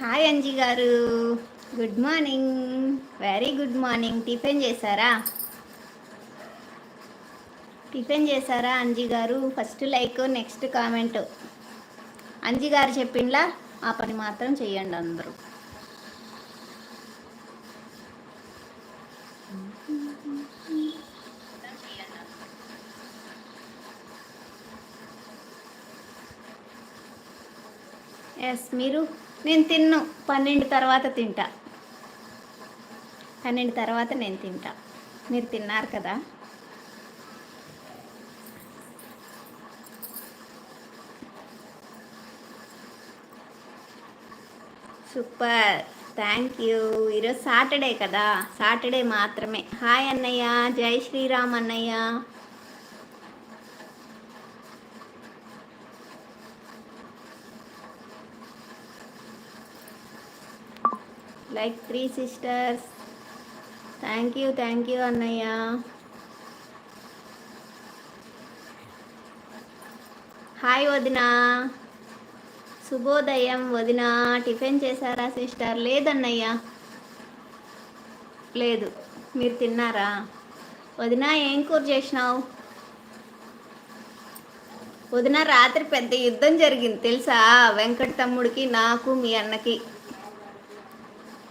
Hi Anji garu. Good morning. Very good morning. Tiffin చేశారా? Tiffin చేశారా Anji garu? First like next comment. Anji garu చెప్పిండ్లా? ఆ పని మాత్రం చేయండి అందరూ. ఎస్ మీరు? నేను తిన్ను. పన్నెండు తర్వాత తింటా. పన్నెండు తర్వాత నేను తింటా. మీరు తిన్నారు కదా? సూపర్. Thank you. ఈరోజు సాటర్డే కదా? సాటర్డే మాత్రమే. హాయ్ అన్నయ్య. జై శ్రీరామ్ అన్నయ్య. Like three sisters thank you thank you అన్నయ్య హాయ్ వదినా. శుభోదయం వదినా. టిఫిన్ చేశారా సిస్టర్ లేదన్నయ్య. లేదు. మీరు తిన్నారా? వదినా ఏం కూర చేసినావు? వదిన రాత్రి పెద్ద యుద్ధం జరిగింది తెలుసా? వెంకట తమ్ముడికి నాకు మీ అన్నకి.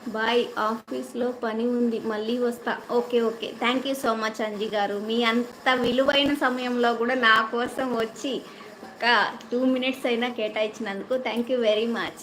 బాయ్ ఆఫీస్లో పని ఉంది మళ్ళీ వస్తా. Okay okay. Thank you so much Anji garu. మీ అంత విలువైన సమయంలో కూడా నా కోసం వచ్చి ఒక టూ మినిట్స్ అయినా కేటాయించినందుకు థ్యాంక్ యూ వెరీ మచ్